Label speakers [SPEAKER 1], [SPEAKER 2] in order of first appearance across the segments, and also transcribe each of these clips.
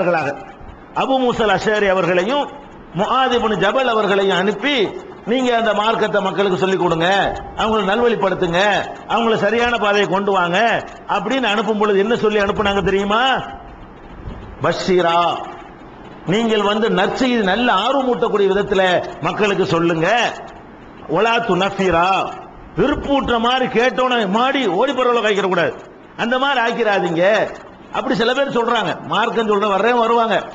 [SPEAKER 1] அவர்களாக. அபு மூசல் அஷரி அவர்களையும் முஆதிபுன் ஜபல் அவர்களையும் அனுப்பி நீங்க அந்த மார்க்கத்தை மக்களுக்கு சொல்லிக் கொடுங்க. அவங்களை நல்வழிப்படுத்துங்க. அவங்கள சரியான பாதையை கொண்டு வாங்க. அப்படின்னு அனுப்பும் பொழுது என்ன சொல்லி அனுப்புனாங்க தெரியுமா? பஷீரா நீங்கள் வந்து நற்செய்தி நல்ல ஆர்வமூட்டக்கூடிய விதத்துல மக்களுக்கு சொல்லுங்க. ஒலா துனஃபீரா விருப்பூட்டுற மாதிரி கேட்டோன்னு மாடி ஓடி போறவளை காய்க்கிற கூடாது அந்த மாதிரி ஆக்கிறாதீங்க அப்படி சில பேர் சொல்றாங்க. மார்க்கம் சொல்ற வர்றேன் வருவாங்க.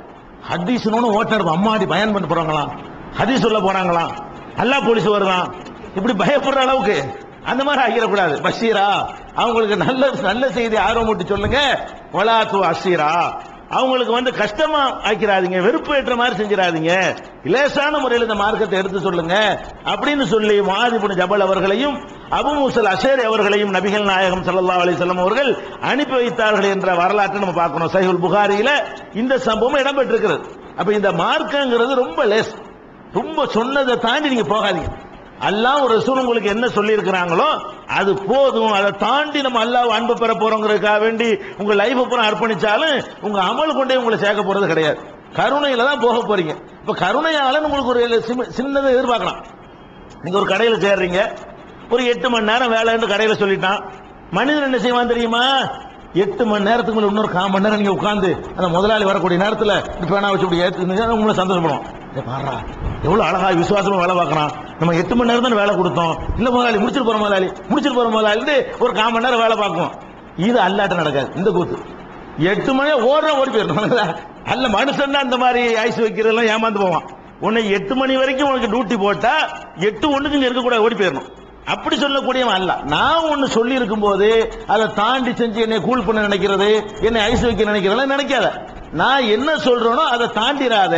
[SPEAKER 1] ஹதீஸ்னு ஓட்டர் அம்மாடி பயன் பண்ண போறாங்களாம். ஹதீஸ் சொல்ல போறாங்களாம். அல்லா போலீஸ் வருதான். இப்படி பயப்படுற அளவுக்கு அந்த மாதிரி ஆகிடக்கூடாது. பஷீரா அவங்களுக்கு நல்ல நல்ல செய்தி ஆர்வமூட்டி சொல்லுங்க. வலாத்து அசீரா அவங்களுக்கு வந்து கஷ்டமா ஆக்கிறாதீங்க வெறுப்பு ஏற்ற மாதிரி செஞ்சிடாதீங்க. லேசான முறையில் இந்த மார்க்கத்தை எடுத்து சொல்லுங்க அப்படின்னு சொல்லி மாதிபுன் ஜபல் அவர்களையும் அபு மூசல் அசேர் அவர்களையும் நபிகள் நாயகம் சல்லா அலிசல்லம் அவர்கள் அனுப்பி வைத்தார்கள் என்ற வரலாற்றை நம்ம பார்க்கணும். சைஹுல் புகாரியில இந்த சம்பவம் இடம்பெற்றிருக்கிறது. அப்ப இந்த மார்க்கங்கிறது ரொம்ப லேஸ். ரொம்ப சொன்னதை தாண்டி நீங்க போகாதீங்க. அல்லாஹ் ஒரு ரசூல் உங்களுக்கு என்ன சொல்லி இருக்கிறாங்களோ அது போதும். அதை தாண்டி நம்ம அல்லாஹ் அன்பு பெற போறோங்கிறதுக்காக வேண்டி உங்க லைஃப் பூரா அர்ப்பணிச்சாலும் உங்க அமல் கொண்டே உங்களை சேர்க்க போறது கிடையாது. கருணையில தான் போக போறீங்க. இப்ப கருணையால உங்களுக்கு ஒரு சின்னதை எதிர்பார்க்கலாம். நீங்க ஒரு கடையில் சேர்றீங்க. ஒரு எட்டு மணி நேரம் வேலைன்னு கடையில சொல்லிட்டான். மனிதன் என்ன செய்வான் தெரியுமா? எட்டு மணி நேரத்துக்கு மேலே இன்னொரு கால் மணி நேரம் நீங்கள் உட்காந்து அந்த முதலாளி வரக்கூடிய நேரத்தில் இப்போ பேனா வச்சு இப்படி ஏற்று உங்களை சந்தோஷப்படும் பாடுறா எவ்வளோ அழகாக அழகா வேலை பார்க்குறான். நம்ம எட்டு மணி நேரம் தான் வேலை கொடுத்தோம். இல்லை முதலாளி முடிச்சிட்டு போகிற முதலாளி முடிச்சிட்டு போகிற முதலாளி ஒரு கால் மணி நேரம் வேலை பார்க்கும். இது அல்லாட்ட நடக்காது. இந்த கூத்து. எட்டு மணி ஓடுற ஓடி போயிடணும். அல்ல மனுஷன் தான் மாதிரி ஐஸ் வைக்கிறதெல்லாம் ஏமாந்து போவான். உன்னை எட்டு மணி வரைக்கும் உனக்கு டியூட்டி போட்டா எட்டு ஒண்ணுக்கு இங்க இருக்கக்கூடாது ஓடி போயிடணும். அப்படி சொல்லக்கூடியவன் அல்ல. நான் ஒன்னு சொல்லி இருக்கும் போது அதை தாண்டி செஞ்சு என்னை கூல் பண்ண நினைக்கிறது என்னை ஐஸ் வைக்க நினைக்கிறதெல்லாம் நினைக்காத. நான் என்ன சொல்றேனோ அதை தாண்டிடாத.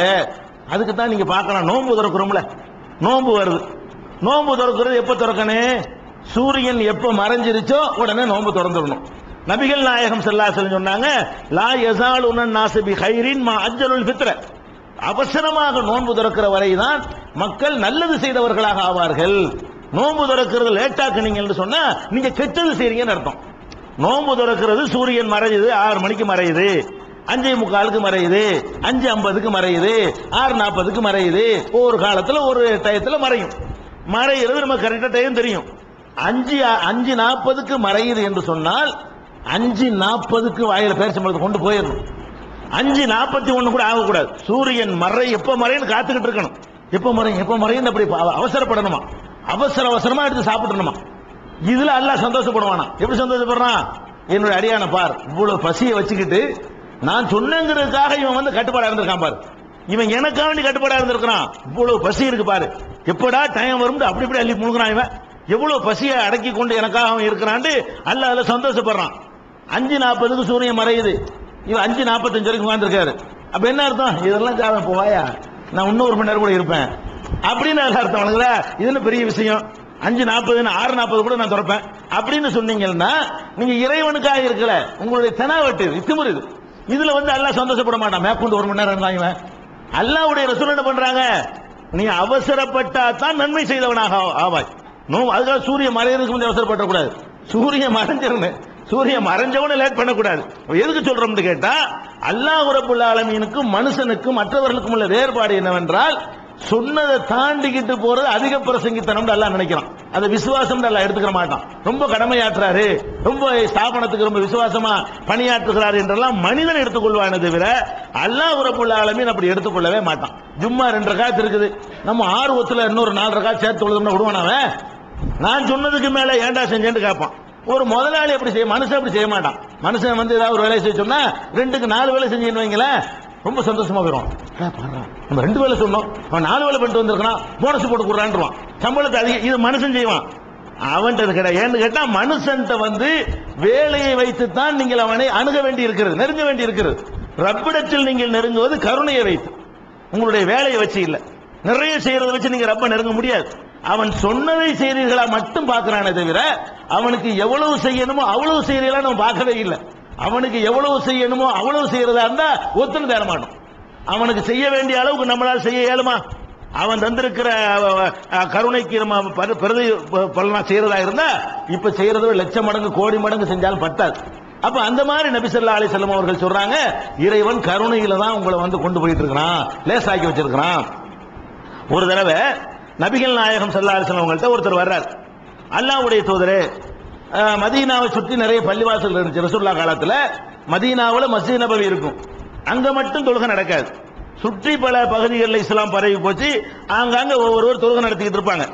[SPEAKER 1] அதுக்கு தான் நீங்க பார்க்கலாம். நோன்பு திறக்கிறோம்ல. நோன்பு வருது. நோன்பு திறக்கிறது எப்ப திறக்கணும்? சூரியன் எப்ப மறைஞ்சிருச்சோ உடனே நோன்பு திறந்துடணும். நபிகள் நாயகம் ஸல்லல்லாஹு சொன்னாங்க லா யஸாலு நாசபி ஹைரின் மா அஜ்ஜலுல் பித்ர அவசரமாக நோன்பு திறக்கிற வரைதான் மக்கள் நல்லது செய்தவர்களாக ஆவார்கள். நோன்பு திறக்கிறது லேட்டாக்குனீங்கன்னு சொன்னா நீங்க கெட்டது செய்றீங்கன்னு அர்த்தம். நோன்பு திறக்கிறது சூரியன் மறையுது ஆறு மணிக்கு மறையுது. அஞ்சே முக்காலுக்கு மறையுது அஞ்சு ஐம்பதுக்கு மறையுது ஆறு நாற்பதுக்கு மறையுது ஒவ்வொரு காலத்தில் ஒரு டயத்தில் மறையும். மறைகிறது நம்ம கரெக்டாக டைம் தெரியும். அஞ்சு அஞ்சு நாற்பதுக்கு மறையுது என்று சொன்னால் அஞ்சு நாற்பதுக்கு வாயில பேரிச்சம்பழத்தை கொண்டு போயிடணும். அஞ்சு நாற்பத்தி ஒன்று கூட ஆகக்கூடாது. சூரியன் மறை எப்போ மறைன்னு காத்துக்கிட்டு இருக்கணும். எப்போ மறையும் எப்போ மறையும் அப்படி அவசரப்படணுமா? அவசர அவசரமா எடுத்து சாப்பிடணுமா இதுல எல்லாம் சந்தோஷப்படுவானா? எப்படி சந்தோஷப்படுறான்? என்னோட அடியான பார். இவ்வளவு பசியை வச்சுக்கிட்டு நான் சொன்னங்கிறதுக்காக இவன் வந்து கட்டுப்பாடா இருந்திருக்கான் பாரு. இவன் எனக்காக வேண்டி கட்டுப்பாடா இருந்திருக்கிறான். இவ்வளவு பசி இருக்கு பாரு. எப்படா டைம் வரும் அப்படி இப்படி அள்ளி முழுகிறான் இவன். எவ்வளவு பசியை அடக்கி கொண்டு எனக்காக அவன் இருக்கிறான்ட்டு அல்ல அதுல சந்தோஷப்படுறான். அஞ்சு நாற்பதுக்கு சூரியன் மறையுது. இவன் அஞ்சு நாற்பத்தஞ்சு வரைக்கும் உட்காந்துருக்காரு அப்ப என்ன அர்த்தம்? இதெல்லாம் காலம் போவாயா? நான் இன்னும் ஒரு மணி நேரம் கூட இருப்பேன். அப்படின்னு அர்த்தம் வணங்குதா இதுன்னு பெரிய விஷயம்? அஞ்சு நாற்பது ஆறு நாற்பது கூட நான் திறப்பேன். அப்படின்னு சொன்னீங்கன்னா நீங்க இறைவனுக்காக இருக்கல. உங்களுடைய தெனாவட்டு இத்துமுறு இதுல வந்து அல்லாஹ் சந்தோஷப்பட மாட்டான். மேற்கொண்டு ஒரு மணி நேரம் இருந்தாங்க அல்லாவுடைய ரசூல் என்ன பண்றாங்க? நீ அவசரப்பட்டா தான் நன்மை செய்தவனாக ஆவாய். நோ அதுக்காக சூரியன் மறையறதுக்கு முந்தைய அவசரப்படக்கூடாது. சூரியன் மறைஞ்சிடணும் சூரியன் மறைஞ்சவனு லேட் பண்ணக்கூடாது. எதுக்கு சொல்றோம்னு கேட்டா அல்லாஹ் உரப்புள்ள ஆலமீனுக்கும் மனுஷனுக்கும் மற்றவர்களுக்கும் உள்ள வேறுபாடு என்னவென்றால் சொன்னதை தாண்டிக்கிட்டு போறது அதிக பிரசங்கித்தனம் எல்லாம் நினைக்கிறான். அதை விசுவாசம் எல்லாம் எடுத்துக்க மாட்டான். ரொம்ப கடமையாற்றுறாரு. ரொம்ப ஸ்தாபனத்துக்கு ரொம்ப விசுவாசமா பணியாற்றுகிறார் என்றெல்லாம் மனிதன் எடுத்துக்கொள்வானே தவிர அல்லாஹ் ரப்புல் ஆளுமே அப்படி எடுத்துக்கொள்ளவே மாட்டான். ஜும்மா ரெண்டு ரகாத் இருக்குது. நம்ம ஆர்வத்தில் இன்னொரு நாலு ரகாத் சேர்த்து தொழுதும்னா விடுவான் அவன்? நான் சொன்னதுக்கு மேல ஏன்டா செஞ்சேன்னு கேட்பான். ஒரு முதலாளி அப்படி செய்ய மனுஷன் அப்படி செய்ய மாட்டான். மனுஷன் வந்து ஏதாவது ஒரு வேலையை செய்ய சொன்னா ரெண்டுக்கு நாலு வேலை செஞ்சுன்னு வைங்களேன் ரொம்ப சந்தோஷமா போயிடும் நம்ம ரெண்டு வேலை சொன்னோம். அவன் நாலு வேலை பண்ணிட்டு வந்திருக்கான் போனஸ் போட்டு கொடுறான்றான் சம்பளத்தை அதிகம் இது மனுஷன் செய்வான். அவன்கிட்ட இது கிடையாது. ஏன்னு கேட்டா மனுஷன்கிட்ட வந்து வேலையை வைத்துத்தான் நீங்கள் அவனை அணுக வேண்டி இருக்கிறது நெருங்க வேண்டி இருக்கிறது ரப்பிடத்தில் நீங்கள் நெருங்குவது கருணையை வைத்து. உங்களுடைய வேலையை வச்சு இல்லை. நிறைய செய்யறதை வச்சு நீங்க ரப்ப நெருங்க முடியாது. அவன் சொன்னதை செய்கிறீர்களா மட்டும் பார்க்குறானே தவிர அவனுக்கு எவ்வளவு செய்யணுமோ அவ்வளவு செய்யறீங்களா நம்ம பார்க்கவே இல்லை. அவனுக்கு எவ்வளவு செய்யணுமோ அவ்வளவு செய்யறதா இருந்தா ஒத்துன்னு தரமாட்டோம் அவனுக்கு செய்ய வேண்டிய அளவுக்கு நம்மளால் செய்ய இயலுமா? அவன் தந்திருக்கிற கருணைக்கு நம்ம பிரதி பலனா செய்யறதா இருந்தா இப்ப செய்யறதோ லட்சம் மடங்கு கோடி மடங்கு செஞ்சாலும் பத்தாது. அப்ப அந்த மாதிரி நபி அலி செல்லம் அவர்கள் சொல்றாங்க இறைவன் கருணையில தான் உங்களை வந்து கொண்டு போயிட்டு இருக்கிறான் லேசாக்கி வச்சிருக்கிறான். ஒரு தடவை நபிகள் நாயகம் ஸல்லல்லாஹு அலைஹி அவங்கள்ட்ட ஒருத்தர் வர்றார். அல்லாவுடைய தூதரே மதீனாவை சுற்றி நிறைய பள்ளிவாசல் இருந்துச்சு ரசூல்லா காலத்துல. மதீனாவில் மஸ்ஜித் நபவி இருக்கும். அங்க மட்டும் தொழுகை நடக்காது. சுற்றி பல பகுதிகளில் இஸ்லாம் பரவி போச்சு. ஆங்காங்க ஒவ்வொருவர் தொழுகை நடத்திக்கிட்டு இருப்பாங்க.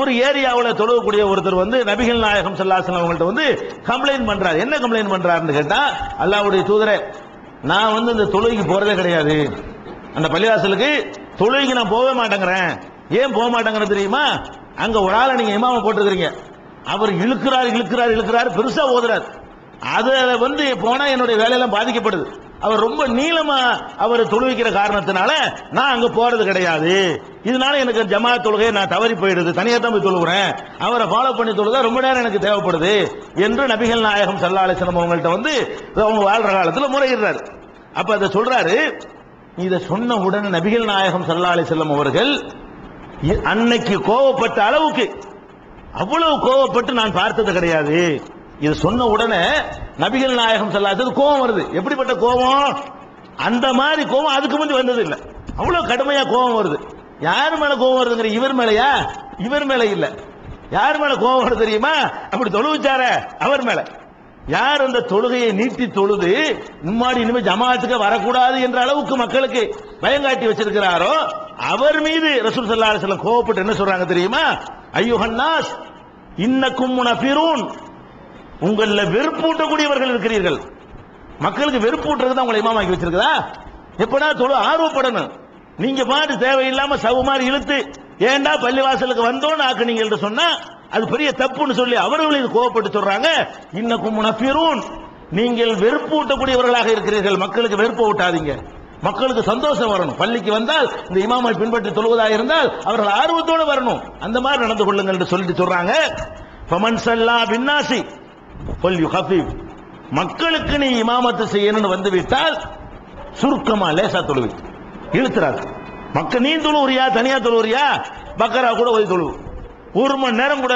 [SPEAKER 1] ஒரு ஏரியாவில் தொழுகக்கூடிய ஒருத்தர் வந்து நபிகள் நாயகம் செல்லாசன் அவங்கள்ட்ட வந்து கம்ப்ளைண்ட் பண்றாரு. என்ன கம்ப்ளைண்ட் பண்றாருன்னு கேட்டா அல்லாவுடைய தூதரே நான் வந்து இந்த தொழுகைக்கு போறதே கிடையாது. அந்த பள்ளிவாசலுக்கு தொழுகைக்கு நான் போகவே மாட்டேங்கிறேன். ஏன் போக மாட்டேங்கிறது தெரியுமா? அங்க ஒரு ஆளை நீங்க இமாம போட்டுருக்கிறீங்க. அவர் இழுக்கிறார் இழுக்கிறார் இழுக்கிறார் பெருசா ஓதுறார். அது வந்து போனா என்னுடைய வேலையெல்லாம் பாதிக்கப்படுது. அவர் ரொம்ப நீளமா அவர் தொழுவிக்கிற காரணத்தினால நான் அங்க போறது கிடையாது. இதனால எனக்கு ஜமா தொழுகை நான் தவறி போயிடுது. தனியாக தான் போய் தொழுகிறேன் அவரை ஃபாலோ பண்ணி தொழுதா ரொம்ப நேரம் எனக்கு தேவைப்படுது. என்று நபிகள் நாயகம் சல்லா அலிஸ்லம் அவங்கள்ட்ட வந்து அவங்க வாழ்ற காலத்தில் முறையிடுறாரு. அப்ப அதை சொல்றாரு இதை சொன்ன உடனே நபிகள் நாயகம் சல்லா அலிஸ்லம் அவர்கள் அன்னைக்கு கோவப்பட்ட அளவுக்கு அவ்வளவு கோவப்பட்டு நான் பார்த்தது கிடையாது. இது சொன்ன உடனே நபிகள் நாயகம் செல்லாதது கோபம் வருது. எப்படிப்பட்ட கோபம்? அந்த மாதிரி கோபம் அதுக்கு முந்தி வந்தது இல்லை. அவ்வளவு கடுமையா கோபம் வருது. யார் மேல கோபம் வருதுங்கிற இவர் மேலையா? இவர் மேல இல்ல. யார் மேல கோபம் வருது தெரியுமா? அப்படி தொழுவிச்சார அவர் மேல. யார் அந்த தொழுகையை நீட்டி தொழுது முன்னாடி இனிமே ஜமாத்துக்கு வரக்கூடாது என்ற அளவுக்கு மக்களுக்கு பயங்காட்டி வச்சிருக்கிறாரோ அவர் மீது ரசூல் சல்லா அலைஹி கோபப்பட்டு கோவப்பட்டு என்ன சொல்றாங்க தெரியுமா? ஐயுஹன்னாஸ் இன்னக்கும் பிரூன் உங்களில் வெறுப்பூட்டக்கூடியவர்கள் இருக்கிறீர்கள். மக்களுக்கு வெறுப்பூட்டுறது தான் உங்களை இமாமாக்கி வச்சிருக்குதா? எப்படா தொழு ஆர்வப்படணும். நீங்க பாட்டு தேவையில்லாம சவு மாதிரி இழுத்து ஏண்டா பள்ளிவாசலுக்கு வந்தோன்னு ஆக்குனீங்க என்று சொன்னா அது பெரிய தப்புன்னு சொல்லி அவர்கள் இது கோவப்பட்டு சொல்றாங்க. இன்னக்கும் முனஃபிரூன். நீங்கள் வெறுப்பூட்டக்கூடியவர்களாக இருக்கிறீர்கள். மக்களுக்கு வெறுப்பு ஊட்டாதீங்க. மக்களுக்கு சந்தோஷம் வரணும். பள்ளிக்கு வந்தால் இந்த இமாமை பின்பற்றி தொழுவதாக இருந்தால் அவர்கள் ஆர்வத்தோடு வரணும். அந்த மாதிரி நடந்து கொள்ளுங்கள் என்று சொல்லிட்டு சொல்றாங்க. பமன்சல்லா பின்னாசி. கொல் யுஹஃபிப் மக்களுக்கு நீ இமாமத்து செய்யணும்னு வந்து விட்டால் சுருக்கமா லேசா தொழுவி. இழுத்துறாரு மக்கள் நீ தொழுவுறியா தனியா தொழுவுறியா? பக்கரா கூட ஓதி தொழுவு ஒரு மணி நேரம் கூட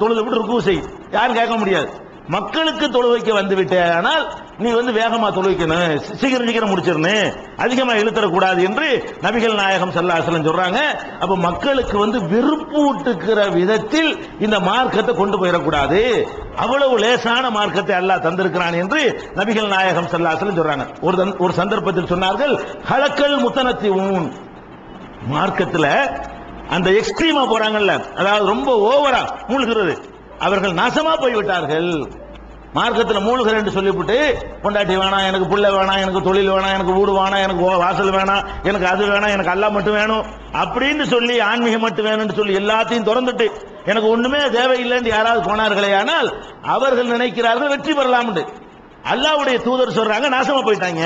[SPEAKER 1] தொழுது விட்டு ருக்கு செய் யாரும் கேட்க முடியாது. மக்களுக்கு தொழுவைக்க வந்து விட்டேனால் நீ வந்து வேகமா தொழுவிக்கணும். சீக்கிரம் சீக்கிரம் முடிச்சிடணும் அதிகமா இழுத்தரக்கூடாது என்று நபிகள் நாயகம் சல்லாசலம் சொல்றாங்க. அப்ப மக்களுக்கு வந்து வெறுப்பூட்டுக்கிற விதத்தில் இந்த மார்க்கத்தை கொண்டு போயிடக்கூடாது. அவ்வளவு லேசான மார்க்கத்தை அல்லாஹ் தந்திருக்கிறான் என்று நபிகள் நாயகம் சல்லாசலம் சொல்றாங்க. ஒரு ஒரு சந்தர்ப்பத்தில் சொன்னார்கள் ஹலக்கல் முத்தனத்தி ஊன் மார்க்கத்தில் அந்த எக்ஸ்ட்ரீமா போறாங்கல்ல அதாவது ரொம்ப ஓவரா மூழ்கிறது. அவர்கள் நாசமா போய்விட்டார்கள். மார்க்கத்தில் மூழ்கிறேன் என்று சொல்லிவிட்டு பொண்டாட்டி வேணாம் எனக்கு பிள்ளை வேணாம் எனக்கு தொழில் வேணாம் எனக்கு வீடு வேணாம் எனக்கு ஓ- வாசல் வேணாம் எனக்கு அது வேணாம் எனக்கு அல்லா மட்டும் வேணும் அப்படின்னு சொல்லி ஆன்மீகம் மட்டும் வேணும்னு சொல்லி எல்லாத்தையும் திறந்துட்டு எனக்கு ஒண்ணுமே தேவையில்லைன்னு யாராவது போனார்களே ஆனால் அவர்கள் நினைக்கிறார்கள் வெற்றி பெறலாம் அல்லாவுடைய தூதர் சொல்றாங்க நாசமா போயிட்டாங்க.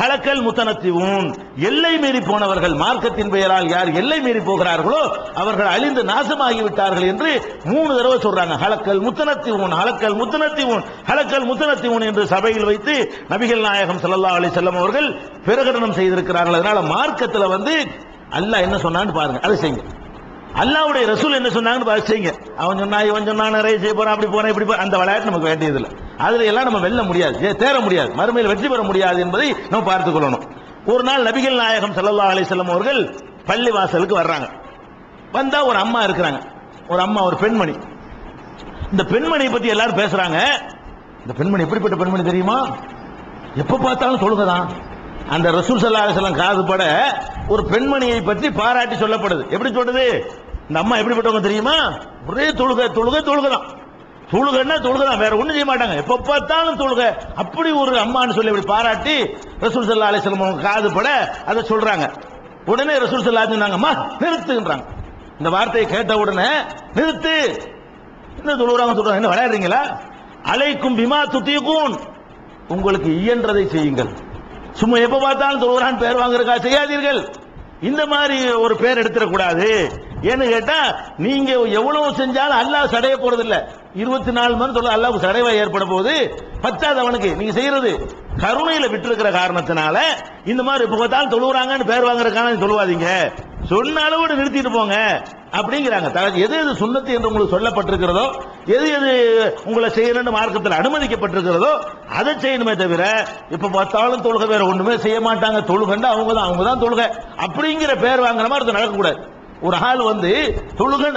[SPEAKER 1] ஹலக்கல் முத்தனத்திவும் எல்லை மீறி போனவர்கள் மார்க்கத்தின் பெயரால் யார் எல்லை மீறி போகிறார்களோ அவர்கள் அழிந்து நாசமாகி விட்டார்கள் என்று மூணு தடவை சொல்றாங்க. ஹலக்கல் முத்தனத்திவும் ஹலக்கல் ஊன் ஹலக்கல் முத்தனத்திவும் என்று சபையில் வைத்து நபிகள் நாயகம் சல்லா அலி செல்லம் அவர்கள் பிரகடனம் செய்திருக்கிறார்கள். அதனால மார்க்கத்தில் வந்து அல்லாஹ் என்ன சொன்னான்னு பாருங்க. அதை செய்யுங்க. அல்லாவுடைய ரசூல் என்ன சொன்னாங்கன்னு பார்த்து செய்யுங்க. அவன் சொன்னா இவன் சொன்னா நிறைய செய்ய போறான் அப்படி போறான் இப்படி அந்த விளையாட்டு நமக்கு வேண்டியது இல்லை அதுல எல்லாம் நம்ம வெல்ல முடியாது ஏ, தேர முடியாது மறுமையில் வெற்றி பெற முடியாது என்பதை நம்ம பார்த்துக் கொள்ளணும். ஒரு நாள் நபிகள் நாயகம் சல்லா அலிசல்லம் அவர்கள் பள்ளி வாசலுக்கு வர்றாங்க. வந்தா ஒரு அம்மா இருக்கிறாங்க. ஒரு அம்மா ஒரு பெண்மணி. இந்த பெண்மணியை பத்தி எல்லாரும் பேசுறாங்க. இந்த பெண்மணி எப்படிப்பட்ட பெண்மணி தெரியுமா? எப்ப பார்த்தாலும் தொழுகதான் அந்த ரசூல் சல்லா அலிசல்லாம் காது பட ஒரு பெண்மணியை பற்றி பாராட்டி சொல்லப்படுது. எப்படி சொல்றது? இந்த அம்மா எப்படிப்பட்டவங்க தெரியுமா? ஒரே தொழுகை தொழுகை தொழுகதான் தொழுகைன்னா தொழுகிறான் வேற ஒன்றும் செய்ய மாட்டாங்க. எப்ப பார்த்தாலும் தொழுக. அப்படி ஒரு அம்மான்னு சொல்லி இப்படி பாராட்டி ரசூல் சல்லா அலிஸ்லாம் அவங்க காது பட அதை சொல்றாங்க. உடனே ரசூல் சல்லா சொன்னாங்கம்மா நிறுத்துன்றாங்க இந்த வார்த்தையை கேட்ட உடனே நிறுத்து. என்ன தொழுகிறாங்க சொல்றாங்க? என்ன விளையாடுறீங்களா? அலைக்கும் பிமா துத்தியக்கும் உங்களுக்கு இயன்றதை செய்யுங்கள். சும்மா எப்ப பார்த்தாலும் தொழுகிறான் பேர் வாங்குறதுக்காக செய்யாதீர்கள். இந்த மாதிரி ஒரு பேர் எடுத்துடக்கூடாது. ஏன்னு கேட்டா நீங்க எவ்வளவு செஞ்சாலும் அல்லாஹ் சடைய போறது இல்ல இருபத்தி நாலு மணி சொல்ல அல்லாஹ் சடைவா ஏற்பட போகுது. பத்தாது அவனுக்கு. நீங்க செய்யறது கருணையில விட்டுருக்கிற காரணத்தினால இந்த மாதிரி எப்ப பார்த்தாலும் தொழுகிறாங்கன்னு பேர் வாங்குறதுக்கான சொல்லுவாதீங்க சொன்ன அளவோடு நிறுத்திட்டு போங்க அப்படிங்கிறாங்க. தனக்கு எது எது சுண்ணத்து என்று உங்களுக்கு சொல்லப்பட்டிருக்கிறதோ எது எது உங்களை செய்யணும்னு மார்க்கத்தில் அனுமதிக்கப்பட்டிருக்கிறதோ அதை செய்யணுமே தவிர இப்ப பார்த்தாலும் தொழுகை வேற ஒண்ணுமே செய்ய மாட்டாங்க. தொழுகண்டு அவங்க தான் அவங்க தான் தொழுகை. அப்படிங்கிற பேர் வாங்குற மாதிரி அது நடக்கக்கூடாது. ஒரு ஆள் வந்து தொழுகை